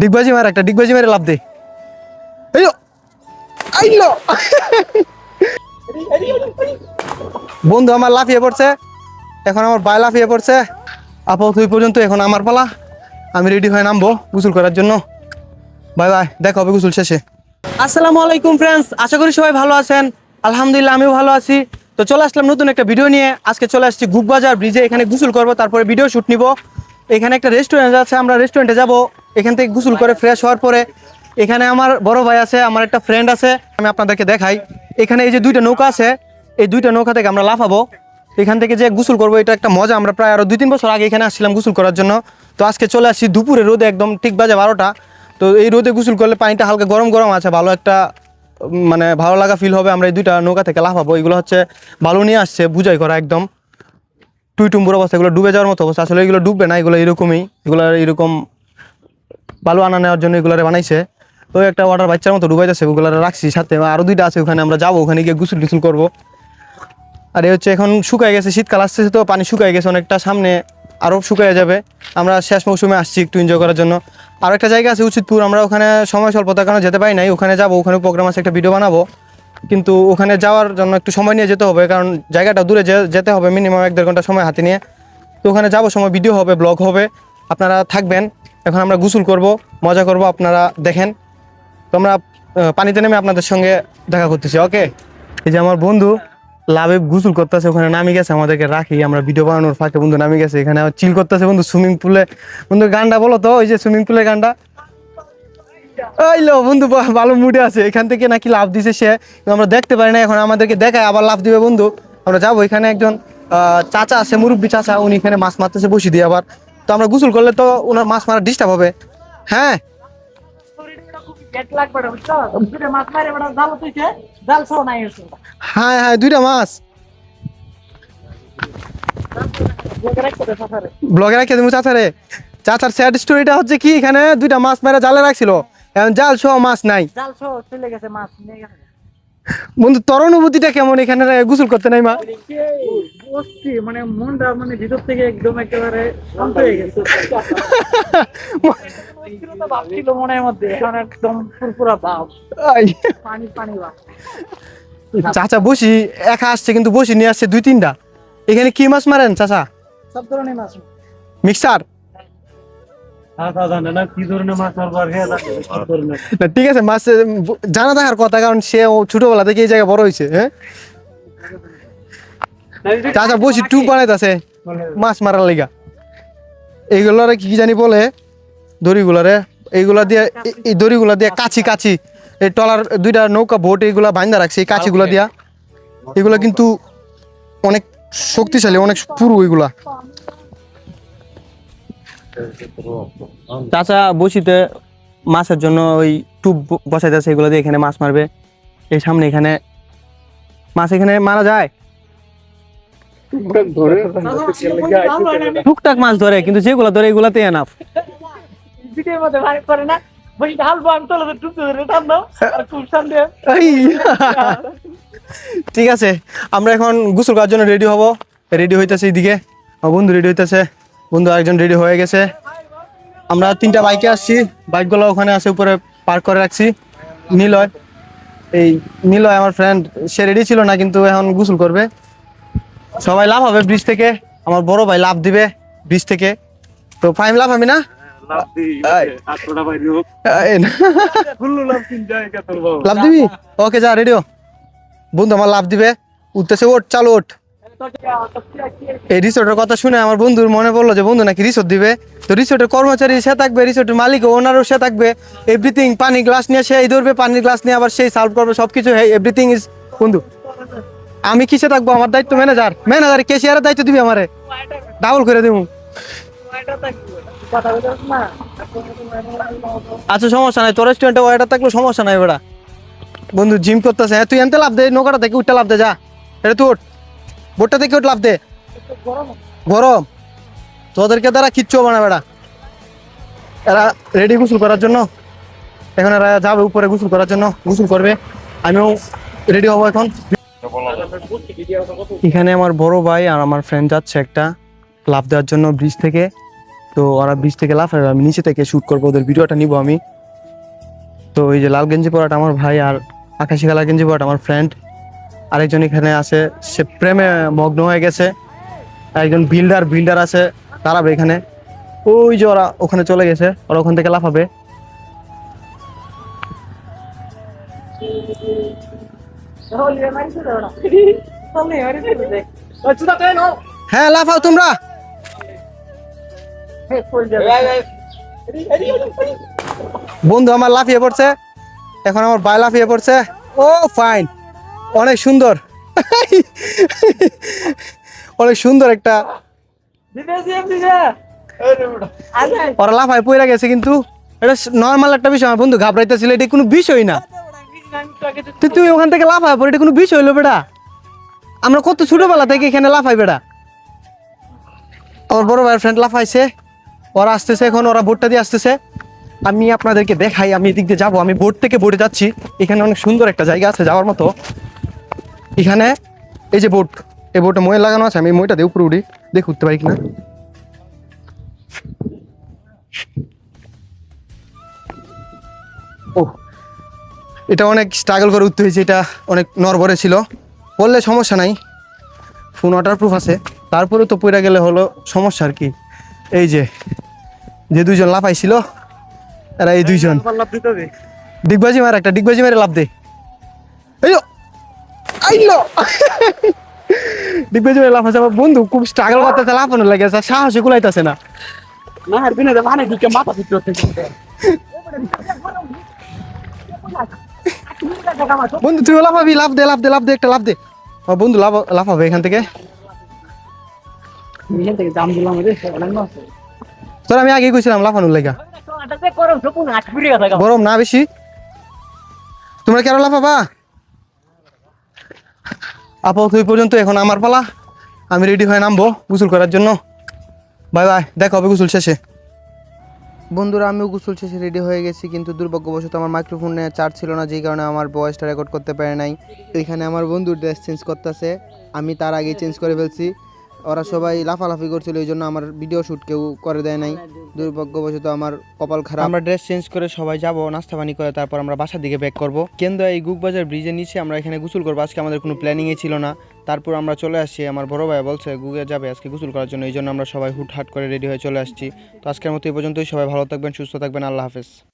ডিগবাজি মার একটা, ডিগবাজি মেরে লাভ দে। বন্ধু, আমার লাফিয়ে পড়ছে। এখন আমার বাই লাফিয়ে পড়ছে। আপাতত ওই পর্যন্ত এখন আমার পালা। আমি রেডি হয়ে নামবো গোসল করার জন্য। বাই বাই, দেখা হবে গোসল শেষে। আসসালামু আলাইকুম ফ্রেন্ডস আশা করি সবাই ভালো আছেন। আলহামদুলিল্লাহ, আমিও ভালো আছি। তো চলে আসলাম নতুন একটা ভিডিও নিয়ে। আজকে চলে আসছি গুপবাজার ব্রিজে এখানে গোসল করব, তারপরে ভিডিও শুট নিব। এখানে একটা রেস্টুরেন্ট আছে, আমরা রেস্টুরেন্টে যাব। এখান থেকে গোসল করে ফ্রেশ হওয়ার পরে এখানে আমার বড় ভাই আছে, আমার একটা ফ্রেন্ড আছে, আমি আপনাদেরকে দেখাই। এখানে এই যে দুইটা নৌকা আছে, এই দুইটা নৌকা থেকে আমরা লাফাবো। এখান থেকে যে গোসল করব, এটা একটা মজা। আমরা প্রায় আরও দুই তিন বছর আগে এখানে আসছিলাম গোসল করার জন্য। তো আজকে চলে আসছি দুপুরে রোদে, একদম ঠিক বাজে বারোটা। তো এই রোদে গোসল করলে পানিটা হালকা গরম গরম আছে, ভালো একটা মানে ভালো লাগা ফিল হবে। আমরা এই দুইটা নৌকা থেকে লাফাবো। এগুলো হচ্ছে ভালো নিয়ে আসছে, বুঝাই করা একদম। টুই টুম্বুর অবস্থা, এগুলো ডুবে যাওয়ার মতো অবস্থা। আসলে এগুলো ডুববে না, এগুলো এরকমই। এগুলো এরকম বালু আনা নেওয়ার জন্য এগুলো বানাইছে। তো একটা ওয়াটার বাচ্চার মতো ডুবাইতেছে ওগুলো রাখছি সাথে। আরও দুইটা আছে, ওখানে আমরা যাব, ওখানে গিয়ে গোসল টুসুল করব। আর এ হচ্ছে এখন শুকায় গেছে, শীতকাল আসতেছে তো, পানি শুকায় গেছে অনেকটা সামনে আরও শুকায় যাবে। আমরা শেষ মৌসুমে আসছি একটু এনজয় করার জন্য। আর একটা জায়গা আছে উচিতপুর, আমরা ওখানে সময় স্বল্পতার কারণে যেতে পারি নাই, ওখানে যাব ওখানে প্রোগ্রাম আছে, একটা ভিডিও বানাবো। কিন্তু ওখানে যাওয়ার জন্য একটু সময় নিয়ে যেতে হবে, কারণ জায়গাটা দূরে যেতে হবে মিনিমাম এক দেড় ঘণ্টা সময় হাতে নিয়ে। তো ওখানে যাব, সময় ভিডিও হবে ব্লগ হবে, আপনারা থাকবেন। এখন আমরা গোসল করব, মজা করব, আপনারা দেখেন। তো আমরা পানিতে নেমে আপনাদের সঙ্গে দেখা করতেছি ওকে এই যে আমার বন্ধু লাভে গোসল করতেছে, ওখানে নামি গেছে, আমাদেরকে রাখি, আমরা ভিডিও বানানোর ফাঁকে বন্ধু নামি গেছে, এখানে চিল করতেছে বন্ধু সুইমিং পুলে বন্ধু, গানটা বলো তো, ওই যে সুইমিং পুলের গানটা। এই লো বন্ধু ভালো মুডে আছে। এখান থেকে নাকি লাভ দিছে সে। আমরা দেখতে পারি না এখন আমাদেরকে দেখায় আবার লাভ দিবে বন্ধু। আমরা যাব এখানে একজন চাচা আছে মুরব্বী চাচা উনি এখানে মাছ মারতেছে বসি দিয়ে আবার। তো আমরা গোসল করলে তো ওনার মাছ মারা ডিস্টার্ব হবে। হ্যাঁ? হ্যাঁ হ্যাঁ দুইটা মাছ। ব্লগে রাখে তুমি চাচারে। চাচার। স্যাড স্টোরিটা হচ্ছে কি এখানে দুইটা মাছ মেরে জালে রাখছিল। এখন জাল সহ মাছ নাই। জাল সহ চলে গেছে মাছ নিয়ে গেছে। বন্ধু তোর অনুভূতিটা কেমন? এখানে গোসল করতে নাই মা? বসছি মানে মনটা মানে ভিতর থেকে একদম একেবারে শান্ত হয়ে গেছে। ছিল তো ভাব ছিল মনের মধ্যে এখন একদম পুরপুরা ভাব। পানি পানি ভাব। চাচা বসি একা আসছে কিন্তু বসি নিয়ে আসছে দুই তিনটা। এখানে কি মাছ মারেন চাচা? সব ধরনের মাছ। মিক্সার? না ঠিক আছে মাছ জানা থাকার কথা কারণ সে ছোটবেলা থেকে এই জায়গায় বড় হয়েছে হ্যাঁ? চাচা বসি টু বানাইতেছে মাছ মারার লিগা। এইগুলারে কি জানি বলে দড়িগুলারে এইগুলা দিয়ে এই- এই দড়িগুলা দিয়ে কাছি কাছি এই টলার দুইটা নৌকা বোট এইগুলা বাইন্দা রাখছে এই কাছিগুলা দিয়া। এগুলা কিন্তু অনেক শক্তিশালী অনেক পুরু এগুলা চাচা বসিতে মাছের জন্য ওই টুপ বসাইতেছে এগুলো দিয়ে এখানে মাছ মারবে। এই সামনে এখানে মাছ এখানে মারা যায়। টুকটাক মাছ ধরে কিন্তু যেগুলো ধরে এগুলাতে এনাফ ঠিক আছে আমরা এখন গোসল করার জন্য রেডি হব। রেডি হইতেছে এইদিকে। বন্ধু রেডি হইতেছে। বন্ধু একজন রেডি হয়ে গেছে। আমরা তিনটা বাইকে আসছি। বাইকগুলো ওখানে আছে উপরে পার্ক করে রাখছি। নিলয় এই নিলয় আমার ফ্রেন্ড সে রেডি ছিল না কিন্তু এখন গোসল করবে। সবাই লাভ হবে ব্রিজ থেকে। আমার বড় ভাই লাভ দিবে ব্রিজ থেকে। তো ফাইম লাভ আমি না? লাভ দিবি ওকে যা রেডিও বন্ধু আমার লাভ দিবে। উঠতেছে ওঠ চালু ওঠ। এই রিসোর্টের কথা শুনে আমার বন্ধুর মনে পড়ল যে, বন্ধু, নাকি রিসোর্ট দিবে? তো রিসোর্টের কর্মচারী সে থাকবে রিসোর্টের মালিক ওনারও সে থাকবে। এভরিথিং পানি গ্লাস নিয়ে সেই ধরবে, পানির গ্লাস নিয়ে আবার সেই সার্ভ করবে সব কিছু এভরিথিং ইজ বন্ধু, আমি কিসে থাকব? আমার দায়িত্ব ম্যানেজার ম্যানেজার কেশিয়ারের দায়িত্ব দিবি আমারে। ডাবল করে দেবো আচ্ছা সমস্যা নাই। তোর রেস্টুরেন্টে ওয়াইটার থাকলে সমস্যা নাই বেড়া। বন্ধু জিম করতেছে। হ্যাঁ তুই এনতে লাভ দে, নৌকাটা থেকে উঠতে লাভ দে, যা। এটা তুই উঠ বোটটা থেকে লাভ দে। গরম। তোদেরকে দ্বারা কিচ্ছু হবে না বেড়া। এরা রেডি গোসল করার জন্য। এখন এরা যাবে উপরে গোসল করার জন্য, গোসল করবে। আমিও রেডি হব এখন। এখানে আমার বড় ভাই আর আমার ফ্রেন্ড যাচ্ছে একটা লাভ দেওয়ার জন্য ব্রিজ থেকে। তো ওরা ব্রিজ থেকে লাফাবে আমি নিচে থেকে শ্যুট করব, ওদের ভিডিওটা নিব আমি। তো ওই যে লাল গেঞ্জি পরাটা আমার ভাই আর আকাশি কালার গেঞ্জি পরাটা আমার ফ্রেন্ড আরেকজন এখানে আছে, সে প্রেমে মগ্ন হয়ে গেছে। একজন বিল্ডার বিল্ডার আছে, দাঁড়াবে এখানে। ওই যে ওরা ওখানে চলে গেছে, ওরা ওখান থেকে লাফাবে। হ্যাঁ লাফাও তোমরা। বন্ধু, আমার লাফিয়ে পড়ছে। এখন আমার ভাই লাফিয়ে পড়ছে। ও ফাইন অনেক সুন্দর। অনেক সুন্দর একটা যে। ওরা লাফায় পড়ে গেছে কিন্তু। এটা নর্মাল একটা বিষয় আমার বন্ধু ঘাবড়াইতেছিল এটা কোনো বিষয় না। তো তুই ওখান থেকে লাফায় পড়ে এটা কোনো বিষয় হলো বেটা আমরা কত ছোটবেলা থেকে এখানে লাফাই বেটা আমার বড় ভাইয়ের ফ্রেন্ড লাফাইছে। ওরা আসতেছে এখন ওরা বোটটা দিয়ে আসতেছে। আমি আপনাদেরকে দেখাই আমি এদিক দিয়ে যাব আমি বোট থেকে বোটে যাচ্ছি। এখানে অনেক সুন্দর একটা জায়গা আছে যাওয়ার মতো। এখানে এই যে বোট এই বোটে মই লাগানো আছে আমি মইটা দিয়ে উপরে উঠি দেখে উঠতে পারি কিনা। ও এটা অনেক স্ট্রাগল করে উঠতে হয়েছে এটা অনেক নরবরে ছিল। বললে সমস্যা নাই ফোন ওয়াটার প্রুফ আছে। তারপরে তো পড়ে গেলে হলো সমস্যা আর কি। এই যে যে দুইজন লাফাইছিল এরা এই দুইজন। ডিগবাজি মার একটা ডিগবাজি মেরে লাভ দে। এইলো আইলো। ডিগবাজি মেরে লাফাছে আমার বন্ধু খুব স্ট্রাগল করতেছে লাফানো লাগে সাহসে কুলাইতেছে না। না আর বিনে মানে দিকে মাথা বন্ধু তুই লাফাবি লাভ দে লাভ দে লাভ দে একটা লাভ দে। আমার বন্ধু লাভ লাফাবে এখান থেকে। এখান থেকে দাম দিলাম রে অনেক মাছ তোর আমি আগে কইছিলাম লাফানোর লেগা। গরম না বেশি। তোমরা কেন লাফাবা? আপাতত এই পর্যন্ত, এখন আমার পালা। আমি রেডি হয়ে নামবো গোসল করার জন্য। বাই বাই দেখা হবে গোসল শেষে। বন্ধুরা, আমিও গোসল শেষে রেডি হয়ে গেছি, কিন্তু দুর্ভাগ্যবশত আমার মাইক্রোফোনে চার্জ ছিল না, যেই কারণে আমার ভয়েসটা রেকর্ড করতে পারে নাই। এখানে আমার বন্ধুর ড্রেস চেঞ্জ করতেছে। আমি তার আগে চেঞ্জ করে ফেলছি। ওরা সবাই লাফালাফি করছিল, এই জন্য আমার ভিডিও শ্যুট কেউ করে দেয় নাই। দুর্ভাগ্যবশত আমার কপাল খারাপ। আমরা ড্রেস চেঞ্জ করে সবাই যাব, নাস্তা পানি করে, তারপর আমরা বাসার দিকে ব্যাক করব। কেন্দ্র এই গুকবাজার ব্রিজের নিচে আমরা এখানে গোসল করব। আজকে আমাদের কোনো প্ল্যানিংই ছিল না। তারপর আমরা চলে আসছি, আমার বড় ভাই বলছে গুগে যাবে আজকে গোসল করার জন্য। এই জন্য আমরা সবাই হুটহাট করে রেডি হয়ে চলে আসছি। তো আজকের মতো এই পর্যন্তই। সবাই ভালো থাকবেন, সুস্থ থাকবেন। আল্লাহ হাফেজ।